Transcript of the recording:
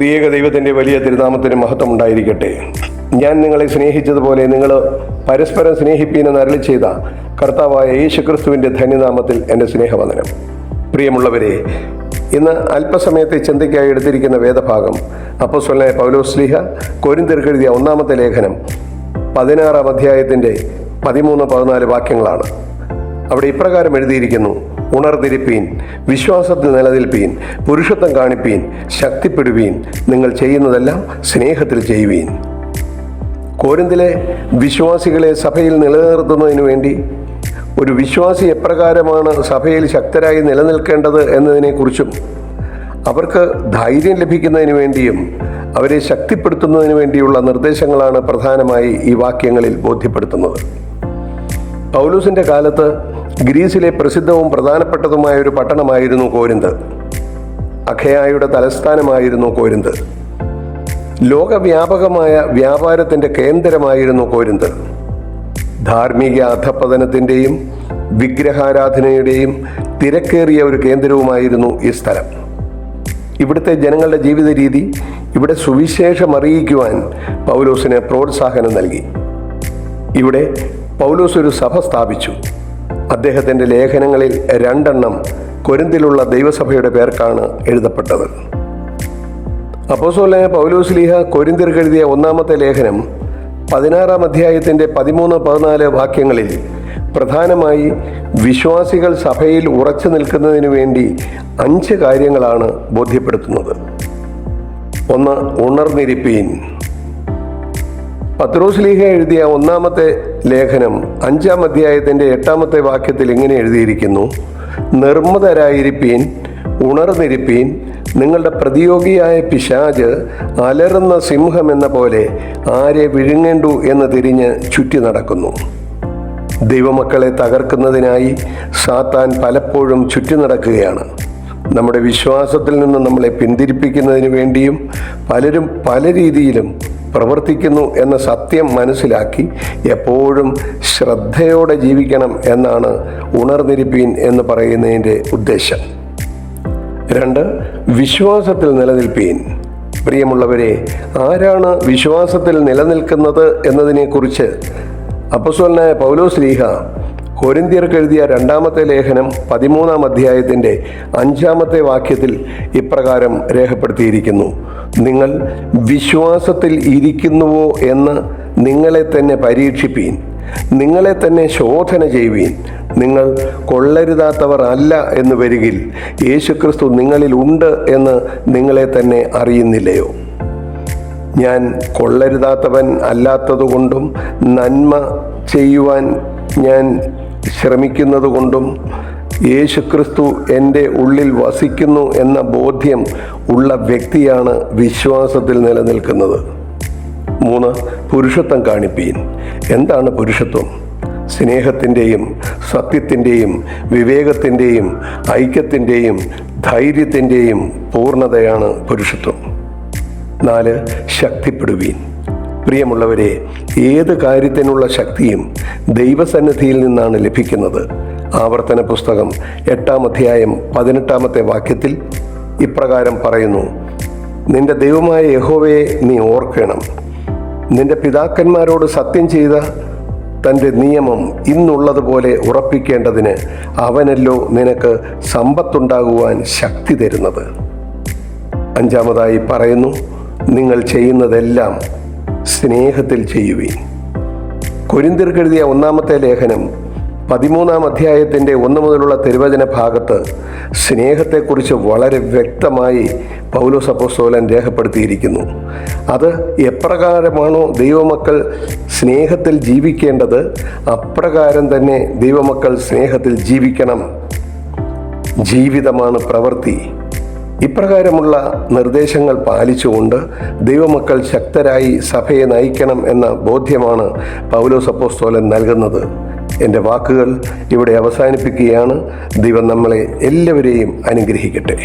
ത്രിയേക ദൈവത്തിന്റെ വലിയ തിരുനാമത്തിന് മഹത്വം ഉണ്ടായിരിക്കട്ടെ. ഞാൻ നിങ്ങളെ സ്നേഹിച്ചതുപോലെ നിങ്ങൾ പരസ്പരം സ്നേഹിപ്പീനെന്ന് അരളി ചെയ്ത കർത്താവായ യേശുക്രിസ്തുവിന്റെ ധന്യനാമത്തിൽ എന്റെ സ്നേഹവന്ദനം. പ്രിയമുള്ളവരെ ഇന്ന് അല്പസമയത്തെ ചിന്തയ്ക്കായി എടുത്തിരിക്കുന്ന വേദഭാഗം അപ്പോസ്വലനായ പൗലോസ്ലിഹ കൊരിന്തിർക്കെഴുതിയ ഒന്നാമത്തെ ലേഖനം പതിനാറാം അധ്യായത്തിന്റെ പതിമൂന്ന് പതിനാല് വാക്യങ്ങളാണ്. അവിടെ ഇപ്രകാരം എഴുതിയിരിക്കുന്നു ഉണർന്നിരിപ്പീൻ വിശ്വാസത്തിൽ നിലനിൽപ്പീൻ പുരുഷത്വം കാണിപ്പീൻ ശക്തിപ്പെടുവീൻ നിങ്ങൾ ചെയ്യുന്നതെല്ലാം സ്നേഹത്തിൽ ചെയ്യുവീൻ. കോരിന്തിലെ വിശ്വാസികളെ സഭയിൽ നിലനിർത്തുന്നതിന് വേണ്ടി ഒരു വിശ്വാസി എപ്രകാരമാണ് സഭയിൽ ശക്തരായി നിലനിൽക്കേണ്ടത് എന്നതിനെക്കുറിച്ചും അവർക്ക് ധൈര്യം ലഭിക്കുന്നതിന് വേണ്ടിയും അവരെ ശക്തിപ്പെടുത്തുന്നതിന് വേണ്ടിയുള്ള നിർദ്ദേശങ്ങളാണ് പ്രധാനമായി ഈ വാക്യങ്ങളിൽ ബോധ്യപ്പെടുത്തുന്നത്. പൗലൂസിന്റെ കാലത്ത് ഗ്രീസിലെ പ്രസിദ്ധവും പ്രധാനപ്പെട്ടതുമായ ഒരു പട്ടണമായിരുന്നു കോരിന്ത്. അഖയായുടെ തലസ്ഥാനമായിരുന്നു കോരിന്ത്. ലോകവ്യാപകമായ വ്യാപാരത്തിന്റെ കേന്ദ്രമായിരുന്നു കോരിന്ത്. ധാർമ്മിക അധപ്പതനത്തിന്റെയും വിഗ്രഹാരാധനയുടെയും തിരക്കേറിയ ഒരു കേന്ദ്രവുമായിരുന്നു ഈ സ്ഥലം. ഇവിടുത്തെ ജനങ്ങളുടെ ജീവിത രീതി ഇവിടെ സുവിശേഷം അറിയിക്കുവാൻ പൗലോസിന് പ്രോത്സാഹനം നൽകി. ഇവിടെ പൗലോസ് ഒരു സഭ സ്ഥാപിച്ചു. അദ്ദേഹത്തിന്റെ ലേഖനങ്ങളിൽ രണ്ടെണ്ണം കൊരിന്തിലുള്ള ദൈവസഭയുടെ പേർക്കാണ് എഴുതപ്പെട്ടത്. അപ്പോസോലായ പൗലോസ് ലീഹ കൊരിന്തിർക്ക് എഴുതിയ ഒന്നാമത്തെ ലേഖനം പതിനാറാം അധ്യായത്തിന്റെ പതിമൂന്ന് പതിനാല് വാക്യങ്ങളിൽ പ്രധാനമായി വിശ്വാസികൾ സഭയിൽ ഉറച്ചു നിൽക്കുന്നതിന് വേണ്ടി അഞ്ച് കാര്യങ്ങളാണ് ബോധ്യപ്പെടുത്തുന്നത്. ഒന്ന് ഉണർന്നിരിപ്പീൻ. പത്രോസ്ലീഹ എഴുതിയ ഒന്നാമത്തെ ലേഖനം അഞ്ചാം അധ്യായത്തിന്റെ എട്ടാമത്തെ വാക്യത്തിൽ ഇങ്ങനെ എഴുതിയിരിക്കുന്നു. നിർമ്മതരായിരിപ്പീൻ ഉണർന്നിരിപ്പീൻ നിങ്ങളുടെ പ്രതിയോഗിയായ പിശാജ് അലറുന്ന സിംഹം എന്ന പോലെ ആരെ വിഴുങ്ങേണ്ടു എന്ന് തിരിഞ്ഞ് ചുറ്റി നടക്കുന്നു. ദൈവമക്കളെ തകർക്കുന്നതിനായി സാത്താൻ പലപ്പോഴും ചുറ്റി നടക്കുകയാണ്. നമ്മുടെ വിശ്വാസത്തിൽ നിന്ന് നമ്മളെ പിന്തിരിപ്പിക്കുന്നതിന് വേണ്ടിയും പലരും പല രീതിയിലും പ്രവർത്തിക്കുന്നു എന്ന സത്യം മനസ്സിലാക്കി എപ്പോഴും ശ്രദ്ധയോടെ ജീവിക്കണം എന്നാണ് ഉണർന്നിരിപ്പീൻ എന്ന് പറയുന്നതിന്റെ ഉദ്ദേശം. രണ്ട് വിശ്വാസത്തിൽ നിലനിൽപ്പീൻ. പ്രിയമുള്ളവരെ ആരാണ് വിശ്വാസത്തിൽ നിലനിൽക്കുന്നത് എന്നതിനെക്കുറിച്ച് അപ്പസ്വലനായ പൗലോസ് ലീഹ കൊരിന്തിയർക്ക് എഴുതിയ രണ്ടാമത്തെ ലേഖനം പതിമൂന്നാം അധ്യായത്തിന്റെ അഞ്ചാമത്തെ വാക്യത്തിൽ ഇപ്രകാരം രേഖപ്പെടുത്തിയിരിക്കുന്നു. നിങ്ങൾ വിശ്വാസത്തിൽ ഇരിക്കുന്നുവോ എന്ന് നിങ്ങളെ തന്നെ പരീക്ഷിപ്പീൻ. നിങ്ങളെ തന്നെ ശോധന ചെയ്യുവീൻ. നിങ്ങൾ കൊള്ളരുതാത്തവർ അല്ല എന്ന് വരികിൽ യേശുക്രിസ്തു നിങ്ങളിൽ ഉണ്ട് എന്ന് നിങ്ങളെ തന്നെ അറിയുന്നില്ലയോ? ഞാൻ കൊള്ളരുതാത്തവൻ അല്ലാത്തതുകൊണ്ടും നന്മ ചെയ്യുവാൻ ഞാൻ ശ്രമിക്കുന്നതുകൊണ്ടും യേശുക്രിസ്തു എന്റെ ഉള്ളിൽ വസിക്കുന്നു എന്ന ബോധ്യം ഉള്ള വ്യക്തിയാണ് വിശ്വാസത്തിൽ നിലനിൽക്കുന്നത്. മൂന്ന് പുരുഷത്വം കാണിപ്പീൻ. എന്താണ് പുരുഷത്വം? സ്നേഹത്തിന്റെയും സത്യത്തിന്റെയും വിവേകത്തിന്റെയും ഐക്യത്തിന്റെയും ധൈര്യത്തിന്റെയും പൂർണതയാണ് പുരുഷത്വം. നാല് ശക്തിപ്പെടുവീൻ. പ്രിയമുള്ളവരെ ഏത് കാര്യത്തിനുള്ള ശക്തിയും ദൈവസന്നിധിയിൽ നിന്നാണ് ലഭിക്കുന്നത്? ആവർത്തന പുസ്തകം എട്ടാം അധ്യായം പതിനെട്ടാമത്തെ വാക്യത്തിൽ ഇപ്രകാരം പറയുന്നു നിന്റെ ദൈവമായ യഹോവയെ നീ ഓർക്കണം. നിന്റെ പിതാക്കന്മാരോട് സത്യം ചെയ്ത തന്റെ നിയമം ഇന്നുള്ളതുപോലെ ഉറപ്പിക്കേണ്ടതിന് അവനല്ലോ നിനക്ക് സമ്പത്തുണ്ടാകുവാൻ ശക്തി തരുന്നത്. അഞ്ചാമതായി പറയുന്നു നിങ്ങൾ ചെയ്യുന്നതെല്ലാം സ്നേഹത്തിൽ ചെയ്യുവീൻ. കൊരിന്തിർക്കെഴുതിയ ഒന്നാമത്തെ ലേഖനം പതിമൂന്നാം അധ്യായത്തിന്റെ ഒന്ന് മുതലുള്ള തിരുവചന ഭാഗത്ത് സ്നേഹത്തെക്കുറിച്ച് വളരെ വ്യക്തമായി പൗലോസ് അപ്പോസ്തോലൻ രേഖപ്പെടുത്തിയിരിക്കുന്നു. അത് എപ്രകാരമാണോ ദൈവമക്കൾ സ്നേഹത്തിൽ ജീവിക്കേണ്ടത്? അപ്രകാരം തന്നെ ദൈവമക്കൾ സ്നേഹത്തിൽ ജീവിക്കണം. ജീവിതമാണ് പ്രവൃത്തി. ഇപ്രകാരമുള്ള നിർദ്ദേശങ്ങൾ പാലിച്ചുകൊണ്ട് ദൈവമക്കൾ ശക്തരായി സഭയെ നയിക്കണം എന്ന ബോധ്യമാണ് പൗലോസ് അപ്പോസ്തോലൻ നൽകുന്നത്. എന്റെ വാക്കുകൾ ഇവിടെ അവസാനിപ്പിക്കുകയാണ്. ദൈവം നമ്മളെ എല്ലാവരെയും അനുഗ്രഹിക്കട്ടെ.